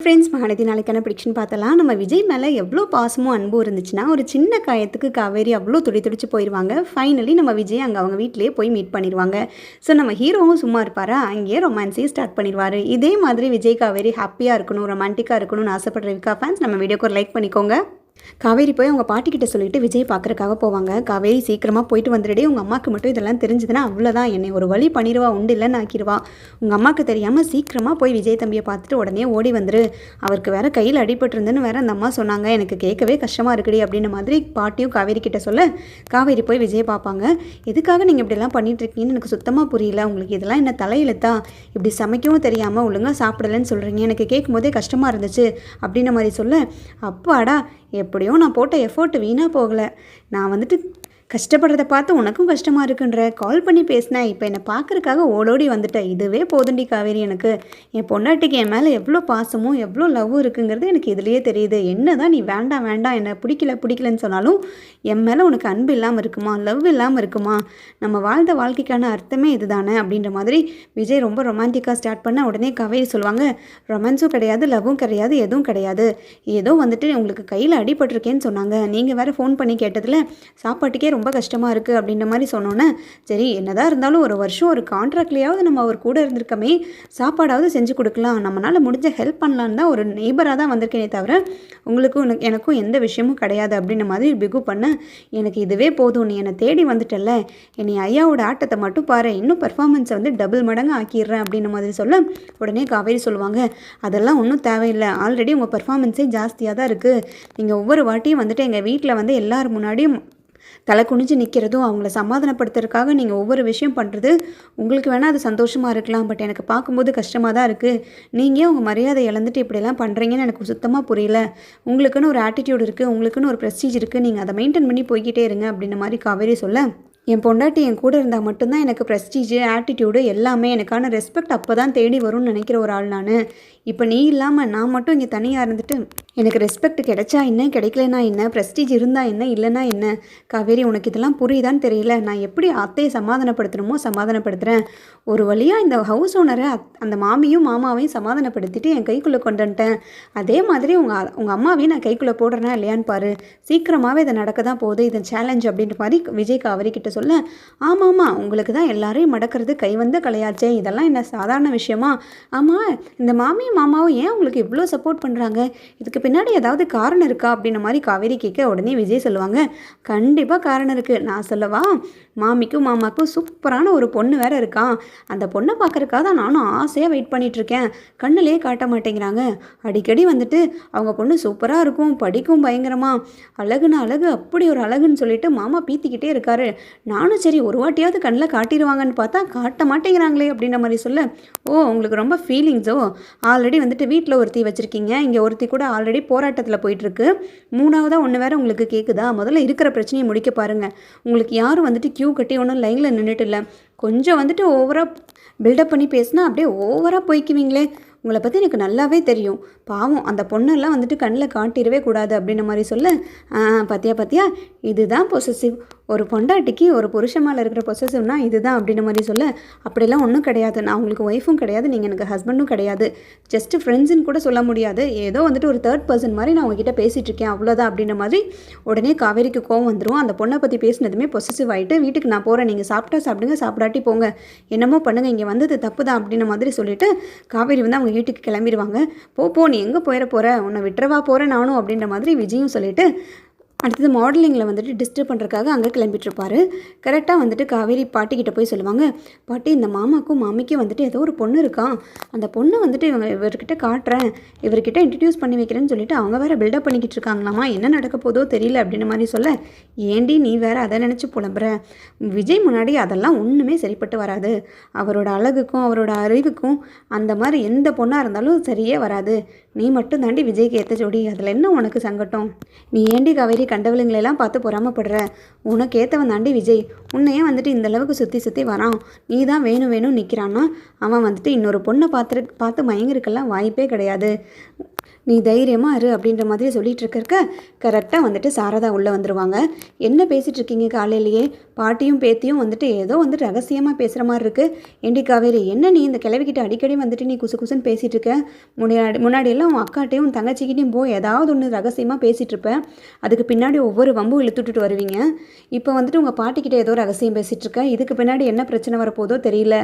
Friends Mahanadi நாளைக்கான prediction பார்த்தலாம் நம்ம விஜய் மேலே எவ்வளோ பாசமும் அன்பும் இருந்துச்சுன்னா ஒரு சின்ன காயத்துக்கு காவேரி அவ்வளோ துடி துடிச்சு போயிடுவாங்க ஃபைனலி நம்ம விஜய் அங்கே அவங்க வீட்டிலேயே போய் மீட் பண்ணிடுவாங்க ஸோ நம்ம ஹீரோவும் சும்மா இருப்பாரா? அங்கேயே ரொமான்ஸையும் ஸ்டார்ட் பண்ணிடுவார் இதே மாதிரி விஜய் காவேரி ஹாப்பியாக இருக்கணும் ரொமான்டிக்காக இருக்கணும்னு ஆசைப்படுற விக்கா ஃபேன்ஸ் நம்ம வீடியோக்கு ஒரு லைக் பண்ணிக்கோங்க. காவேரி போய் அவங்க பாட்டிக்கிட்ட சொல்லிட்டு விஜய் பார்க்குறக்காக போவாங்க. காவேரி சீக்கிரமாக போயிட்டு வந்துடுடே. உங்கள் அம்மாவுக்கு மட்டும் இதெல்லாம் தெரிஞ்சதுன்னா அவ்வளோதான் என்னை ஒரு வழி பண்ணிடுவா உண்டு இல்லைன்னு ஆக்கிடுவா உங்கள் அம்மாவுக்கு தெரியாமல் சீக்கிரமாக போய் விஜய் தம்பியை பார்த்துட்டு உடனே ஓடி வந்துரு. அவருக்கு வேற கையில் அடிபட்டிருந்துன்னு வேற அந்த அம்மா சொன்னாங்க. எனக்கு கேட்கவே கஷ்டமாக இருக்குடி அப்படின்ன மாதிரி பாட்டியும் காவேரி கிட்ட சொல்ல காவேரி போய் விஜய் பார்ப்பாங்க. எதுக்காக நீங்கள் இப்படிலாம் பண்ணிட்டுருக்கீங்கன்னு எனக்கு சுத்தமாக புரியல. உங்களுக்கு இதெல்லாம் என்ன தலையெழுத்தா? இப்படி சமைக்கவும் தெரியாமல் ஒழுங்காக சாப்பிடலன்னு சொல்கிறீங்க எனக்கு கேட்கும்போதே கஷ்டமாக இருந்துச்சு அப்படின்ற மாதிரி சொல்ல அப்பாடா எப்படியோ நான் போட்ட எஃபோர்ட் வீணாக போகலை. நான் வந்துட்டு கஷ்டப்படுறத பார்த்து உனக்கும் கஷ்டமாக இருக்குன்ற கால் பண்ணி பேசினேன் இப்போ என்னை பார்க்குறக்காக ஓடோடி வந்துட்டேன் இதுவே போதுண்டி காவேரி எனக்கு. என் பொண்டாட்டிக்கு என் மேலே எவ்வளோ பாசமும் எவ்வளோ லவ்வும் இருக்குங்கிறது எனக்கு இதுலேயே தெரியுது. என்ன தான் நீ வேண்டாம் வேண்டாம் என்னை பிடிக்கல பிடிக்கலன்னு சொன்னாலும் என் மேலே உனக்கு அன்பு இல்லாமல் இருக்குமா லவ் இல்லாமல் இருக்குமா? நம்ம வாழ்ந்த வாழ்க்கைக்கான அர்த்தமே இதுதானே அப்படின்ற மாதிரி விஜய் ரொம்ப ரொமான்டிக்காக ஸ்டார்ட் பண்ண உடனே காவேரி சொல்லுவாங்க ரொமான்ஸும் கிடையாது லவ்வும் கிடையாது எதுவும் கிடையாது. ஏதோ வந்துட்டு உங்களுக்கு கையில் அடிபட்டிருக்கேன்னு சொன்னாங்க. நீங்கள் வேறு ஃபோன் பண்ணி கேட்டதில் சாப்பாட்டுக்கே ரொம்ப கஷ்டமாக இருக்குது அப்படின்ற மாதிரி சொன்னோன்னே சரி என்னதான் இருந்தாலும் ஒரு வருஷம் ஒரு கான்ட்ராக்ட்லேயாவது நம்ம அவர் கூட இருந்திருக்கமே சாப்பாடாவது செஞ்சு கொடுக்கலாம் நம்மளால் முடிஞ்ச ஹெல்ப் பண்ணலான்னு தான் ஒரு நெய்பராக தான் வந்திருக்கேனே தவிர உங்களுக்கும் எனக்கு எனக்கும் எந்த விஷயமும் கிடையாது அப்படின்ற மாதிரி பிகு பண்ண எனக்கு இதுவே போதும் நீ என்னை தேடி வந்துட்டல்ல என்னை ஐயாவோட ஆட்டத்தை மட்டும் பாரு இன்னும் பர்ஃபார்மன்ஸை வந்து டபுள் மடங்கு ஆக்கிடுறேன் அப்படின்ற மாதிரி சொல்ல உடனே காவேரி சொல்லுவாங்க அதெல்லாம் ஒன்றும் தேவையில்லை ஆல்ரெடி உங்கள் பர்ஃபார்மன்ஸே ஜாஸ்தியாக தான் இருக்குது நீங்கள் ஒவ்வொரு வாட்டியும் வந்துட்டு எங்கள் வீட்டில் வந்து எல்லார் முன்னாடியும் தலை குனிஞ்சு நிற்கிறதும் அவங்கள சமாதானப்படுத்துறதுக்காக நீங்கள் ஒவ்வொரு விஷயம் பண்ணுறது உங்களுக்கு வேணால் அது சந்தோஷமாக இருக்கலாம். பட் எனக்கு பார்க்கும்போது கஷ்டமாக தான் இருக்குது நீங்கள் உங்கள் மரியாதை இழந்துட்டு இப்படியெல்லாம் பண்ணுறீங்கன்னு எனக்கு சுத்தமாக புரியல. உங்களுக்குன்னு ஒரு ஆட்டிடியூட் இருக்குது உங்களுக்குன்னு ஒரு ப்ரெஸ்டீஜ் இருக்குது நீங்கள் அதை மெயின்டைன் பண்ணி போய்கிட்டே இருங்க அப்படின்ற மாதிரி காவேரி சொல்ல என் பொண்டாட்டி என் கூட இருந்தால் மட்டும்தான் எனக்கு ப்ரெஸ்டீஜு ஆட்டிடியூடு எல்லாமே எனக்கான ரெஸ்பெக்ட் அப்போ தான் தேடி வரும்னு நினைக்கிற ஒரு ஆள் நான். இப்போ நீ இல்லாமல் நான் மட்டும் இங்கே தனியாக இருந்துட்டு எனக்கு ரெஸ்பெக்ட் கிடைச்சா என்ன? கிடைக்கலனா என்ன? ப்ரெஸ்டீஜ் இருந்தால் என்ன? இல்லைனா என்ன? காவேரி உனக்கு இதெல்லாம் புரியுதான்னு தெரியல. நான் எப்படி அத்தையை சமாதானப்படுத்தணுமோ சமாதானப்படுத்துகிறேன் ஒரு வழியாக இந்த ஹவுஸ் ஓனரை அந்த மாமியும் மாமாவையும் சமாதானப்படுத்திட்டு என் கைக்குள்ளே கொண்டு வந்துட்டேன். அதே மாதிரி உங்கள் உங்கள் அம்மாவையும் நான் கைக்குள்ளே போடுறேனா இல்லையான்னு பாரு. சீக்கிரமாகவே இதை நடக்க தான் போகுது. இது சேலஞ்ச் அப்படின்ற மாதிரி விஜய் காவேரி கிட்ட சொல்ல ஆமாம் ஆமாம் உங்களுக்கு தான் எல்லாரையும் மடக்கிறது கைவந்த கலையாச்சே. இதெல்லாம் என்ன சாதாரண விஷயமா? ஆமாம் இந்த மாமியும் மாமாவும் ஏன் உங்களுக்கு இவ்வளோ சப்போர்ட் பண்ணுறாங்க இதுக்கு பின்னாடி ஏதாவது காரணம் இருக்கா? அப்படின்ன மாதிரி காவேரி கேட்க உடனே விஜய் சொல்லுவாங்க கண்டிப்பாக காரணம் இருக்குது நான் சொல்லவா? மாமிக்கும் மாமாக்கும் சூப்பரான ஒரு பொண்ணு வேற இருக்கான் அந்த பொண்ணை பார்க்குறக்காக தான் நானும் ஆசையாக வெயிட் பண்ணிகிட்ருக்கேன் கண்ணிலே காட்ட மாட்டேங்கிறாங்க. அடிக்கடி வந்துட்டு அவங்க பொண்ணு சூப்பராக இருக்கும் படிக்கும் பயங்கரமாக அழகுன்னு அழகு அப்படி ஒரு அழகுன்னு சொல்லிட்டு மாமா பீத்திக்கிட்டே இருக்காரு. நானும் சரி ஒரு வாட்டியாவது கண்ணில் காட்டிடுவாங்கன்னு பார்த்தா காட்ட மாட்டேங்கிறாங்களே அப்படின்ற மாதிரி சொல்ல ஓ உங்களுக்கு ரொம்ப ஃபீலிங்ஸோ ஆல்ரெடி வந்துட்டு வீட்டில் ஒருத்தி வச்சுருக்கீங்க. இங்கே ஒருத்தி கூட ஆல்ரெடி போராட்டத்தில் போயிட்டுருக்கு. மூணாவதாக ஒன்று வேறு உங்களுக்கு கேட்குதா முதல்ல இருக்கிற பிரச்சனையை முடிக்க பாருங்கள் உங்களுக்கு யாரும் வந்துட்டு க்யூ கட்டி ஒன்றும் லைனில் நின்றுட்டு இல்லை. கொஞ்சம் வந்துட்டு ஓவராக பில்டப் பண்ணி பேசினா அப்படியே ஓவராக போய்க்குவீங்களே. உங்களை பற்றி எனக்கு நல்லாவே தெரியும். பாவம் அந்த பொண்ணெல்லாம் வந்துட்டு கண்ணில் காட்டிடவே கூடாது அப்படின்ற மாதிரி சொல்ல பார்த்தியா பார்த்தியா இதுதான் பொசசிவ் ஒரு பொண்டாட்டிக்கு ஒரு புருஷன் மேலே இருக்கிற பொசசிவ்னா இதுதான் அப்படின்ற மாதிரி சொல்ல. அப்படிலாம் ஒன்றும் கிடையாது. நான் உங்களுக்கு ஒய்ஃபும் கிடையாது. நீங்கள் எனக்கு ஹஸ்பண்டும் கிடையாது. ஜஸ்ட் ஃப்ரெண்ட்ஸுன்னு கூட சொல்ல முடியாது. ஏதோ வந்துட்டு ஒரு தேர்ட் பர்சன் மாதிரி நான் உங்ககிட்ட பேசிகிட்டு இருக்கேன். அவ்வளோதான் அப்படின்ற மாதிரி உடனே காவேரிக்கு கோவம் வந்துடும் அந்த பொண்ணை பற்றி பேசினதுமே பொசசிவ் ஆகிட்டு வீட்டுக்கு நான் போகிறேன் நீங்கள் சாப்பிட்டா சாப்பிடுங்க. சாப்பிடாட்டி போங்க. என்னமோ பண்ணுங்கள் இங்கே வந்தது தப்பு தான் அப்படின்ற மாதிரி சொல்லிவிட்டு காவேரி வந்து அவங்க வீட்டுக்கு கிளம்பிடுவாங்க. போ போ. நீ எங்கே போயிட போகிற உன்னை விட்டுறவா போகிறேன் நானும் அப்படின்ற மாதிரி விஜயும் சொல்லிவிட்டு அடுத்தது மாடலிங்கில் வந்துட்டு டிஸ்டர்ப் பண்ணுறக்காக அங்கே கிளம்பிட்டுருப்பாரு. கரெக்டாக வந்துட்டு காவேரி பாட்டிக்கிட்ட போய் சொல்லுவாங்க பாட்டி இந்த மாமாக்கும் மாமிக்கும் வந்துட்டு ஏதோ ஒரு பொண்ணு இருக்கான் அந்த பொண்ணை வந்துட்டு இவங்க இவர்கிட்ட காட்டுறேன். இவர்கிட்ட இன்ட்ரடியூஸ் பண்ணி வைக்கிறேன்னு சொல்லிட்டு அவங்க வேற பில்டப் பண்ணிக்கிட்டு இருக்காங்களாமா? என்ன நடக்க போதோ தெரியல அப்படின்னு மாதிரி சொல்ல ஏண்டி நீ வேறு அதை நினச்சி புலம்புற? விஜய் முன்னாடி அதெல்லாம் ஒன்றுமே சரிப்பட்டு வராது. அவரோட அழகுக்கும் அவரோட அறிவுக்கும் அந்த மாதிரி எந்த பொண்ணாக இருந்தாலும் சரியே வராது. நீ மட்டும் தாண்டி விஜய்க்கு ஏற்ற ஜோடி. அதில் என்ன உனக்கு சங்கட்டம்? நீ ஏண்டி காவேரி கண்டவளுங்களெல்லாம் பார்த்து பொறாமப்படுற? உனக்கு ஏற்றவன் தாண்டி விஜய். உன்னையே வந்துட்டு இந்த அளவுக்கு சுற்றி சுற்றி வரான்? நீ தான் வேணும் வேணும் நிற்கிறான்னா அவன் வந்துட்டு இன்னொரு பொண்ணை பார்த்து பார்த்து மயங்கிருக்கெல்லாம் வாய்ப்பே கிடையாது. நீ தைரியமாக இரு அப்படின்ற மாதிரி சொல்லிட்டு இருக்கறக்க கரெக்டாக வந்துட்டு சாரதா உள்ளே வந்துருவாங்க. என்ன பேசிகிட்டு இருக்கீங்க காலையிலேயே? பாட்டியும் பேத்தியும் வந்துட்டு ஏதோ வந்து ரகசியமாக பேசுகிற மாதிரி இருக்குது ஏண்டி காவேரி என்ன நீ இந்த கிளவிக்கிட்ட அடிக்கடி வந்துட்டு நீ குசு குசுன்னு பேசிகிட்டு இருக்க முன்னாடி முன்னாடியெல்லாம் உன் அக்காட்டையும் உன் தங்கச்சிக்கிட்டையும் போய் ஏதாவது ஒன்று ரகசியமாக பேசிகிட்டு இருப்பேன் அதுக்கு பின்னாடி ஒவ்வொரு வம்பு இழுத்துட்டு வருவீங்க. இப்போ வந்துட்டு உங்கள் பாட்டிக்கிட்ட ஏதோ ரகசியம் பேசிகிட்டு இருக்க இதுக்கு பின்னாடி என்ன பிரச்சனை வரப்போதோ தெரியல.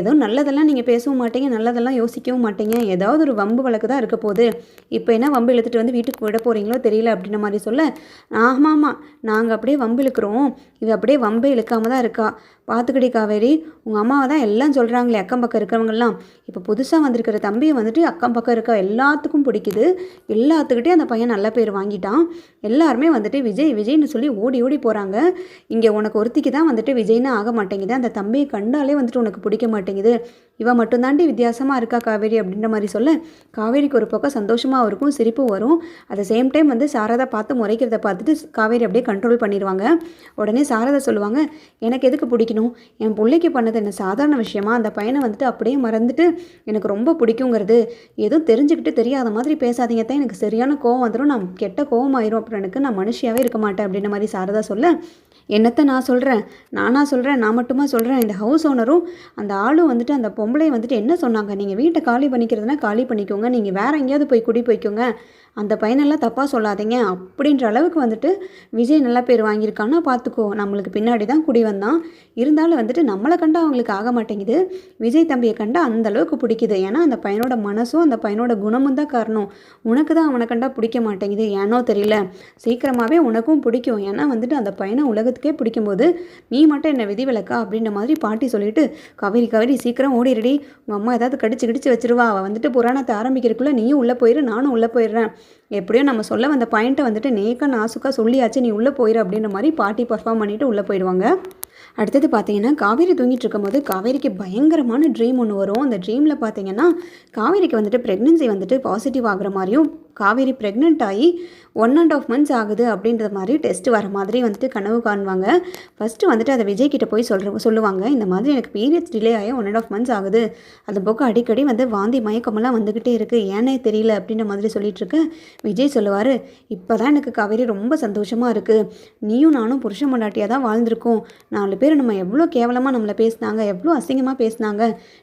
ஏதோ நல்லதெல்லாம் நீங்கள் பேசவும் மாட்டீங்க நல்லதெல்லாம் யோசிக்கவும் மாட்டீங்க. ஏதாவது ஒரு வம்பு வழக்கு தான் இருக்க போகுது. இப்போ என்ன வம்பு இழுத்துட்டு வந்து வீட்டுக்கு விட போகிறீங்களோ தெரியல அப்படின்ன மாதிரி சொல்ல ஆமாம் ஆமாம் நாங்கள் அப்படியே வம்பு இழுக்கிறோம். இவ அப்படியே வம்பே இழுக்காம தான் இருக்கா. பார்த்துக்கடி காவேரி உங்கள் அம்மாவை தான் எல்லாம் சொல்கிறாங்களே அக்கம் பக்கம் இருக்கிறவங்கலாம் இப்போ புதுசாக வந்திருக்கிற தம்பியை வந்துட்டு அக்கம் பக்கம் இருக்க எல்லாத்துக்கும் பிடிக்குது. எல்லாத்துக்கிட்டே அந்த பையன் நல்ல பேர் வாங்கிட்டான். எல்லாருமே வந்துட்டு விஜய் விஜய்னு சொல்லி ஓடி ஓடி போகிறாங்க இங்கே உனக்கு ஒருத்திக்கு தான் வந்துட்டு விஜய்னு ஆக மாட்டேங்குது. அந்த தம்பியை கண்டாலே வந்துட்டு உனக்கு பிடிக்க மாட்டேங்குது. இவ மட்டும்தாண்டி வித்தியாசமாக இருக்கா காவேரி அப்படின்ற மாதிரி சொல்ல காவேரிக்கு ஒரு பக்கம் சந்தோஷமாக இருக்கும் சிரிப்பும் வரும். அட் சேம் டைம் வந்து சாரதா பார்த்து முறைக்கிறத பார்த்துட்டு காவேரி அப்படியே கண்ட்ரோல் பண்ணிடுவாங்க உடனே சாரதா சொல்லுவாங்க எனக்கு எதுக்கு பிடிக்கணும்? என் பிள்ளைக்கு பண்ணது என்ன சாதாரண விஷயமா? அந்த பையனை வந்துட்டு அப்படியே மறந்துட்டு எனக்கு ரொம்ப பிடிக்குங்கிறது. எதுவும் தெரிஞ்சுக்கிட்டு தெரியாத மாதிரி பேசாதீங்க தான் எனக்கு சரியான கோவம் வந்துடும் நான் கெட்ட கோவம் ஆயிரும் அப்புறம் எனக்கு நான் மனுஷியாகவே இருக்க மாட்டேன். அப்படின்ற மாதிரி சாரதா சொல்ல என்னத்தை நான் சொல்கிறேன் நானாக சொல்கிறேன் நான் மட்டுமா சொல்கிறேன் இந்த ஹவுஸ் ஓனரும் அந்த ஆளும் வந்துட்டு அந்த பொம்பளை வந்துட்டு என்ன சொன்னாங்க? நீங்கள் வீட்டை காலி பண்ணிக்கிறதுனா காலி பண்ணிக்கோங்க. நீங்கள் வேற எங்கேயாவது போய் குடி போய்க்கோங்க. அந்த பையனெல்லாம் தப்பாக சொல்லாதீங்க. அப்படின்ற அளவுக்கு வந்துட்டு விஜய் நல்லா பேர் வாங்கியிருக்கான்னா பார்த்துக்கோ நம்மளுக்கு பின்னாடி தான் குடி வந்தான். இருந்தாலும் வந்துட்டு நம்மளை கண்டா அவங்களுக்கு ஆக மாட்டேங்குது. விஜய் தம்பியை கண்டா அந்த அளவுக்கு பிடிக்குது. ஏன்னா அந்த பையனோட மனசும் அந்த பையனோட குணமும் தான் காரணம். உனக்கு தான் அவனை கண்டா பிடிக்க மாட்டேங்குது. ஏனோ தெரியல. சீக்கிரமாகவே உனக்கும் பிடிக்கும். ஏன்னா வந்துட்டு அந்த பையனை உலகத்துக்கே பிடிக்கும்போது நீ மட்டும் என்னை விதிவிலக்கா அப்படின்ற மாதிரி பாட்டி சொல்லிட்டு கவரி கவரி சீக்கிரம் ஓடிடுடி. உங்கள் அம்மா ஏதாவது கடிச்சு கிடிச்சு வச்சிருவா. அவள் வந்துட்டு புராணத்தை ஆரம்பிக்கிறதுக்குள்ளே நீயும் உள்ளே போயிரு நானும் உள்ளே போயிடுறேன். எப்படியோ நம்ம சொல்ல வந்த பாயிண்ட்டை வந்துட்டு நேக்க நாசுக்காக சொல்லியாச்சு நீ உள்ளே போயிரு அப்படின்ற மாதிரி பாட்டி பர்ஃபார்ம் பண்ணிவிட்டு உள்ளே போயிடுவாங்க. அடுத்தது பார்த்தீங்கன்னா காவேரி தூங்கிட்டு இருக்கும்போது காவேரிக்கு பயங்கரமான ட்ரீம் ஒன்று வரும். அந்த ட்ரீமில் பார்த்தீங்கன்னா காவேரிக்கு வந்துட்டு ப்ரெக்னென்சி வந்துட்டு பாசிட்டிவ் ஆகுற மாதிரியும் காவேரி ப்ரெக்னென்ட் ஆகி ஒன் அண்ட் ஆஃப் மந்த்ஸ் ஆகுது அப்படின்ற மாதிரி டெஸ்ட் வர மாதிரி வந்துட்டு கனவு காணுவாங்க. ஃபஸ்ட்டு வந்துட்டு அதை விஜய் கிட்டே போய் சொல்கிற சொல்லுவாங்க. இந்த மாதிரி எனக்கு பீரியட்ஸ் டிலே ஆகி ஒன் அண்ட் ஆஃப் மந்த்ஸ் ஆகுது. அது போக்கு அடிக்கடி வந்து வாந்தி மயக்கமெல்லாம் வந்துக்கிட்டே இருக்குது ஏனே தெரியல அப்படின்ற மாதிரி சொல்லிட்டு இருக்க. விஜய் சொல்லுவார் இப்போ தான் எனக்கு காவேரி ரொம்ப சந்தோஷமாக இருக்குது நீயும் நானும் புருஷ மண்டாட்டியாக தான் வாழ்ந்திருக்கோம். நாலு பேர் நம்ம எவ்வளோ கேவலமாக நம்மளை பேசினாங்க எவ்வளோ அசிங்கமாக பேசினாங்க.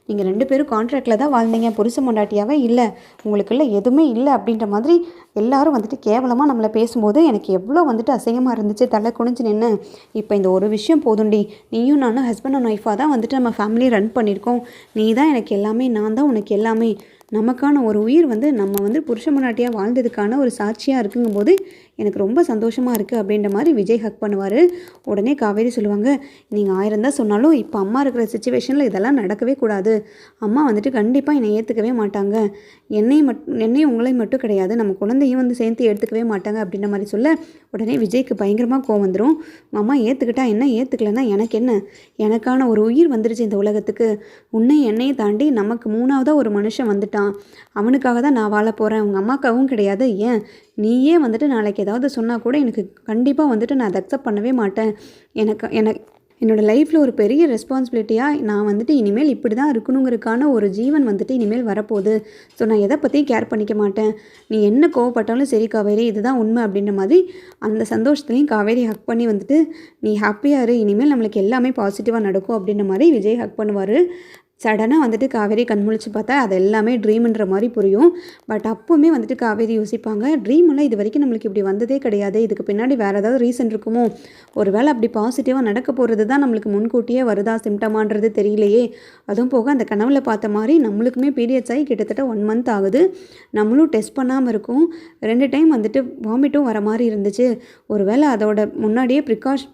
நீங்கள் ரெண்டு பேரும் கான்ட்ராக்டில் தான் வாழ்ந்தீங்க. புருஷ மண்டாட்டியாகவே இல்லை. உங்களுக்குள்ள எதுவுமே இல்லை. அப்படின்ற மாதிரி எல்லாரும் வந்துட்டு கேவலமாக நம்மளை பேசும்போது எனக்கு எவ்வளோ வந்துட்டு அசிங்கமாக இருந்துச்சு தலை குனிஞ்சு நின்று இப்போ இந்த ஒரு விஷயம் போதும்டி நீயும் நானும் ஹஸ்பண்ட் அண்ட் ஒய்ஃபாக தான் வந்துட்டு நம்ம ஃபேமிலி ரன் பண்ணியிருக்கோம் நீ தான் எனக்கு எல்லாமே நான் தான் உனக்கு எல்லாமே. நமக்கான ஒரு உயிர் வந்து நம்ம வந்து புருஷ முன்னாட்டியாக வாழ்ந்ததுக்கான ஒரு சாட்சியாக இருக்குங்கும்போது எனக்கு ரொம்ப சந்தோஷமாக இருக்குது அப்படின்ற மாதிரி விஜய் ஹக் பண்ணுவார். உடனே காவேரி சொல்லுவாங்க நீங்கள் ஆயிரம் தான் சொன்னாலும் இப்போ அம்மா இருக்கிற சுச்சுவேஷனில் இதெல்லாம் நடக்கவே கூடாது. அம்மா வந்துட்டு கண்டிப்பாக என்னை ஏற்றுக்கவே மாட்டாங்க. என்னை மட் என்னையும் உங்களையும் மட்டும் கிடையாது. நம்ம குழந்தையும் வந்து சேர்த்து எடுத்துக்கவே மாட்டாங்க அப்படின்ற மாதிரி சொல்ல உடனே விஜய்க்கு பயங்கரமாக கோவம் வந்துடும் அம்மா ஏற்றுக்கிட்டா என்ன? ஏற்றுக்கலைன்னா எனக்கு என்ன? எனக்கான ஒரு உயிர் வந்துருச்சு இந்த உலகத்துக்கு. உன்னை என்னையும் தாண்டி நமக்கு மூணாவதாக ஒரு மனுஷன் வந்துட்டான். அவனுக்காக தான் நான் வாழ போகிறேன் உங்கள் அம்மாக்காகவும் கிடையாது. ஏன்? நீயே வந்துட்டு நாளைக்கு ஏதாவது சொன்னால் கூட எனக்கு கண்டிப்பாக வந்துட்டு நான் அதை அக்செப்ட் பண்ணவே மாட்டேன். எனக்கு எனக்கு என்னோடய லைஃப்பில் ஒரு பெரிய ரெஸ்பான்சிபிலிட்டியாக நான் வந்துட்டு இனிமேல் இப்படி தான் இருக்கணுங்கிறதுக்கான ஒரு ஜீவன் வந்துட்டு இனிமேல் வரப்போகுது. ஸோ நான் எதை பற்றியும் கேர் பண்ணிக்க மாட்டேன். நீ என்ன கோவப்பட்டாலும் சரி காவேரி இதுதான் உண்மை அப்படின்ற மாதிரி அந்த சந்தோஷத்துலேயும் காவேரி ஹக் பண்ணி வந்துட்டு நீ ஹாப்பியாக இரு இனிமேல் நம்மளுக்கு எல்லாமே பாசிட்டிவாக நடக்கும் அப்படின்ற மாதிரி விஜய் ஹக் பண்ணுவார். சடனாக வந்துட்டு காவேரி கண் முழிச்சு பார்த்தா அது எல்லாமே ட்ரீம்ன்ற மாதிரி புரியும். பட் அப்போவுமே வந்துட்டு காவேரி யோசிப்பாங்க ட்ரீமெல்லாம் இது வரைக்கும் நம்மளுக்கு இப்படி வந்ததே கிடையாது. இதுக்கு பின்னாடி வேறு ஏதாவது ரீசன் இருக்குமோ? ஒரு வேளை அப்படி பாசிட்டிவாக நடக்க போகிறது தான் நம்மளுக்கு முன்கூட்டியே வருதா சிம்டமான்றது தெரியலையே. அதுவும் போக அந்த கனவுல பார்த்த மாதிரி நம்மளுக்குமே பீரியட்ஸ் ஆகி கிட்டத்தட்ட ஒன் மந்த் ஆகுது. நம்மளும் டெஸ்ட் பண்ணாமல் இருக்கும். ரெண்டு டைம் வந்துட்டு வாமிட்டும் வர மாதிரி இருந்துச்சு. ஒரு வேளை அதோட முன்னாடியே ப்ரிகாஷ்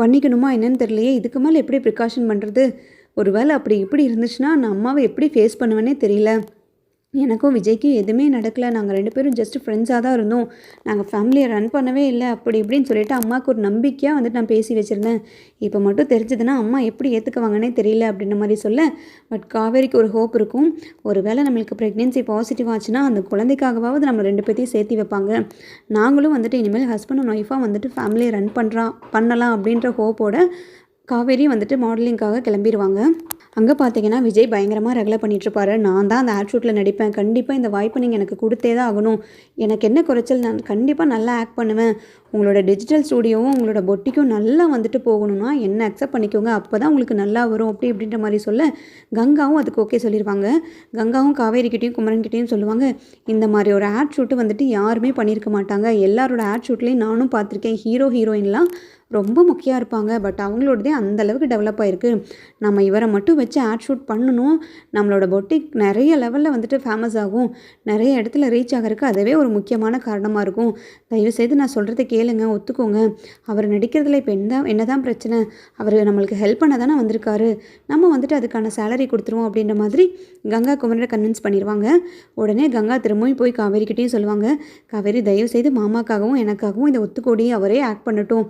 பண்ணிக்கணுமா என்னன்னு தெரியலையே. இதுக்கு மேலே எப்படி ப்ரிகாஷன் பண்ணுறது ஒருவேளை அப்படி இப்படி இருந்துச்சுன்னா நான் அம்மாவை எப்படி ஃபேஸ் பண்ணுவேனே தெரியல. எனக்கும் விஜய்க்கும் எதுவுமே நடக்கலை. நாங்கள் ரெண்டு பேரும் ஜஸ்ட் ஃப்ரெண்ட்ஸாக தான் இருந்தோம். நாங்கள் ஃபேமிலியை ரன் பண்ணவே இல்லை. அப்படி இப்படின்னு சொல்லிட்டு அம்மாவுக்கு ஒரு நம்பிக்கையாக வந்துட்டு நான் பேசி வச்சுருந்தேன். இப்போ மட்டும் தெரிஞ்சதுன்னா அம்மா எப்படி ஏற்றுக்குவாங்கன்னே தெரியல அப்படின்ற மாதிரி சொல்ல. பட் காவேரிக்கு ஒரு ஹோப் இருக்கும். ஒரு வேளை நம்மளுக்கு ப்ரெக்னென்சி பாசிட்டிவ் ஆச்சுன்னா அந்த குழந்தைக்காகவாவது நம்ம ரெண்டு பேர்த்தையும் சேர்த்து வைப்பாங்க. நாங்களும் வந்துட்டு இனிமேல் ஹஸ்பண்ட் அண்ட் ஒய்ஃபாக வந்துட்டு ஃபேமிலியை ரன் பண்ணுறா பண்ணலாம் அப்படின்ற ஹோப்போட காவேரி வந்துட்டு மாடலிங்காக கிளம்பிடுவாங்க அங்கே பார்த்தீங்கன்னா விஜய் பயங்கரமாக ரகலை பண்ணிகிட்ருப்பாரு நான் தான் அந்த ஆட் ஷூட்டில் நடிப்பேன். கண்டிப்பாக இந்த வாய்ப்பை நீங்கள் எனக்கு கொடுத்தே தான் ஆகணும். எனக்கு என்ன குறைச்சல்? நான் கண்டிப்பாக நல்லா ஆக்ட் பண்ணுவேன். உங்களோட டிஜிட்டல் ஸ்டூடியோவும் உங்களோட பொட்டிக்கும் நல்லா வந்துட்டு போகணும்னா என்ன அக்செப்ட் பண்ணிக்கோங்க. அப்போ தான் உங்களுக்கு நல்லா வரும். அப்படி இப்படின்ற மாதிரி சொல்ல கங்காவும் அதுக்கு ஓகே சொல்லிடுவாங்க கங்காவும் காவேரிக்கிட்டேயும் குமரன்கிட்டையும் சொல்லுவாங்க இந்த மாதிரி ஒரு ஆட் ஷூட்டு வந்துட்டு யாருமே பண்ணியிருக்க மாட்டாங்க. எல்லாரோட ஆட் ஷூட்லேயும் நானும் பார்த்துருக்கேன். ஹீரோ ஹீரோயின்லாம் ரொம்ப முக்கியம் இருப்பாங்க. பட் அவங்களோடதே அந்த அளவுக்கு டெவலப் ஆகிருக்கு நம்ம இவரை மட்டும் வச்சு ஆட் ஷூட் பண்ணணும். நம்மளோட பொட்டிக் நிறைய லெவலில் வந்துட்டு ஃபேமஸ் ஆகும். நிறைய இடத்துல ரீச் ஆகிறதுக்கு அதுவே ஒரு முக்கியமான காரணமாக இருக்கும். தயவுசெய்து நான் சொல்கிறத கேளுங்க ஒத்துக்கோங்க. அவர் நடிக்கிறதுல இப்போ என்ன என்ன தான் பிரச்சனை? அவர் நம்மளுக்கு ஹெல்ப் பண்ண தானே வந்திருக்காரு. நம்ம வந்துட்டு அதுக்கான சேலரி கொடுத்துருவோம் அப்படின்ற மாதிரி கங்கா குமரனை கன்வின்ஸ் பண்ணிடுவாங்க உடனே கங்கா திரும்பவும் போய் காவேரிக்கிட்டேயும் சொல்லுவாங்க. காவேரி தயவுசெய்து மாமாக்காகவும் எனக்காகவும் இதை ஒத்துக்கோடி அவரே ஆக்ட் பண்ணட்டும்.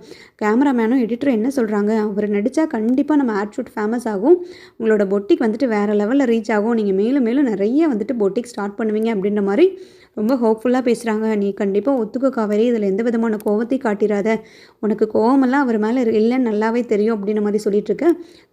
கேமராமேனும் எடிட்டரும் என்ன சொல்கிறாங்க அவர் நடித்தா கண்டிப்பாக நம்ம ஆட் ஷூட் ஃபேமஸ் ஆகும். உங்களோட பொட்டிக் வந்துட்டு வேறு லெவலில் ரீச் ஆகும். நீங்கள் மேலும் மேலும் நிறைய வந்துட்டு பொட்டிக் ஸ்டார்ட் பண்ணுவீங்க அப்படின்ற மாதிரி ரொம்ப ஹோப்ஃபுல்லாக பேசுகிறாங்க நீ கண்டிப்பாக ஒத்துக்க காவேரி. இதில் எந்த விதமான கோவத்தை காட்டிடாத உனக்கு கோவமெல்லாம் அவர் மேலே இல்லைன்னு நல்லாவே தெரியும் அப்படின்ற மாதிரி சொல்லிட்டு இருக்க.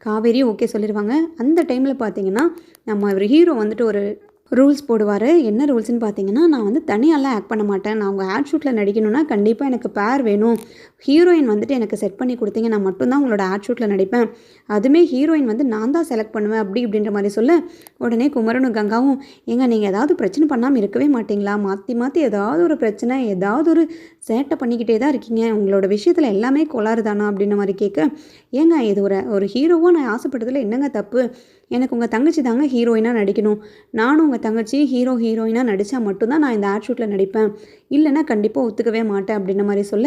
காவேரி ஓகே சொல்லிடுவாங்க அந்த டைமில் பார்த்தீங்கன்னா நம்ம ஒரு ஹீரோ வந்துட்டு ஒரு ரூல்ஸ் போடுவார். என்ன ரூல்ஸ்னு பார்த்தீங்கன்னா நான் வந்து தனியாலாம் ஆக்ட் பண்ண மாட்டேன். நான் உங்கள் ஆட் ஷூட்டில் நடிக்கணும்னா கண்டிப்பாக எனக்கு பேர் வேணும். ஹீரோயின் வந்துட்டு எனக்கு செட் பண்ணி கொடுத்தீங்க நான் மட்டும்தான் உங்களோட ஆட் ஷூட்டில் நடிப்பேன். அதுவுமே ஹீரோயின் வந்து நான் தான் செலக்ட் பண்ணுவேன் அப்படி இப்படின்ற மாதிரி சொல்ல உடனே குமரனும் கங்காவும் ஏங்க நீங்கள் ஏதாவது பிரச்சனை பண்ணாமல் இருக்கவே மாட்டிங்களா? மாற்றி மாற்றி ஏதாவது ஒரு பிரச்சனை ஏதாவது ஒரு சேட்டை பண்ணிக்கிட்டே தான் இருக்கீங்க. உங்களோட விஷயத்தில் எல்லாமே கோளாறு தானா? அப்படின்ற மாதிரி கேட்க ஏங்க இது ஒரு ஒரு ஹீரோவாக நான் ஆசைப்பட்டதில் என்னங்க தப்பு? எனக்கு உங்கள் தங்கச்சி தாங்க ஹீரோயினாக நடிக்கணும். நானும் உங்கள் தங்கச்சி ஹீரோ ஹீரோயினாக நடித்தா மட்டும்தான் நான் இந்த ஆட் ஷூட்டில் நடிப்பேன். இல்லைன்னா கண்டிப்பாக ஒத்துக்கவே மாட்டேன் அப்படின்ற மாதிரி சொல்ல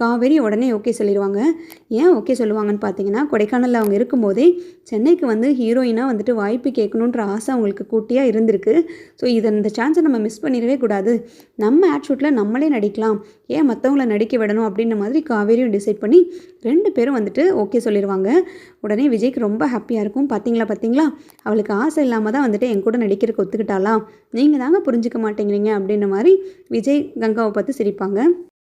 காவேரி உடனே ஓகே சொல்லிடுவாங்க. ஏன் ஓகே சொல்லுவாங்கன்னு பார்த்தீங்கன்னா கொடைக்கானலில் அவங்க இருக்கும்போதே சென்னைக்கு வந்து ஹீரோயினாக வந்துட்டு வாய்ப்பு கேட்கணுன்ற ஆசை அவங்களுக்கு கூட்டியாக இருந்திருக்கு. ஸோ இதை இந்த சான்ஸை நம்ம மிஸ் பண்ணிடவே கூடாது. நம்ம ஆட் ஷூட்டில் நம்மளே நடிக்கலாம். ஏன் மற்றவங்கள நடிக்க விடணும் அப்படின்ற மாதிரி காவேரியும் டிசைட் பண்ணி ரெண்டு பேரும் வந்துட்டு ஓகே சொல்லிடுவாங்க உடனே விஜய்க்கு ரொம்ப ஹாப்பியாக இருக்கும். பார்த்தீங்களா பார்த்தீங்களா அவளுக்கு ஆசை இல்லாமல் தான் வந்துட்டு என் கூட நடிக்கிறதுக்கு ஒத்துக்கிட்டாலாம் நீங்கள் தாங்க புரிஞ்சிக்க மாட்டேங்கிறீங்க அப்படின்ற மாதிரி விஜய் கங்காவை பார்த்து சிரிப்பாங்க.